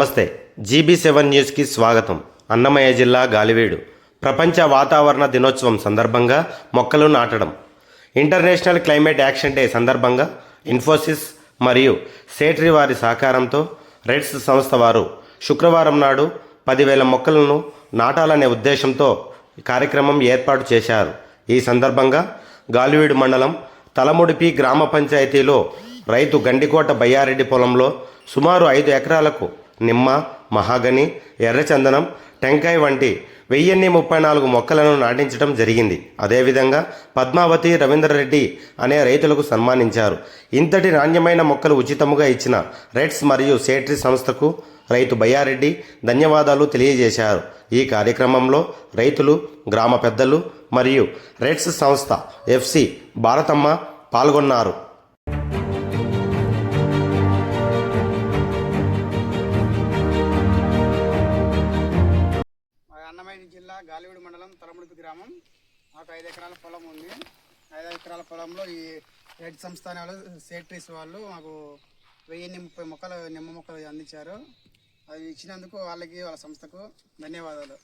నమస్తే. GB seven న్యూస్కి స్వాగతం. అన్నమయ్య జిల్లా గాలివీడు. ప్రపంచ వాతావరణ దినోత్సవం సందర్భంగా మొక్కలు నాటడం. ఇంటర్నేషనల్ క్లైమేట్ యాక్షన్ డే సందర్భంగా ఇన్ఫోసిస్ మరియు సేట్రీ వారి సహకారంతో రెడ్స్ సంస్థ వారు శుక్రవారం నాడు పదివేల మొక్కలను నాటాలనే ఉద్దేశంతో కార్యక్రమం ఏర్పాటు చేశారు. ఈ సందర్భంగా గాలివీడు మండలం తలముడిపి గ్రామ పంచాయతీలో రైతు గండికోట బయ్యారెడ్డి పొలంలో సుమారు ఐదు ఎకరాలకు నిమ్మ మహాగని ఎర్రచందనం టెంకాయ వంటి వెయ్యిన్ని ముప్పై నాలుగు మొక్కలను నాటించడం జరిగింది. అదేవిధంగా పద్మావతి రవీంద్రరెడ్డి అనే రైతులకు సన్మానించారు. ఇంతటి నాణ్యమైన మొక్కలు ఉచితముగా ఇచ్చిన రెడ్స్ మరియు సేట్రీ సంస్థకు రైతు బయ్యారెడ్డి ధన్యవాదాలు తెలియజేశారు. ఈ కార్యక్రమంలో రైతులు గ్రామ పెద్దలు మరియు రెడ్స్ సంస్థ ఎఫ్సి భారతమ్మ పాల్గొన్నారు. జిల్లా గాలివీడు మండలం తలముడిపి గ్రామం. మాకు ఐదు ఎకరాల పొలం ఉంది. ఐదు ఎకరాల పొలంలో ఈ రెడ్ సంస్థాన వాళ్ళు సేట్రీస్ వాళ్ళు మాకు వెయ్యి ముప్పై మొక్కలు నిమ్మ మొక్కలు అందించారు. అవి ఇచ్చినందుకు వాళ్ళకి వాళ్ళ సంస్థకు ధన్యవాదాలు.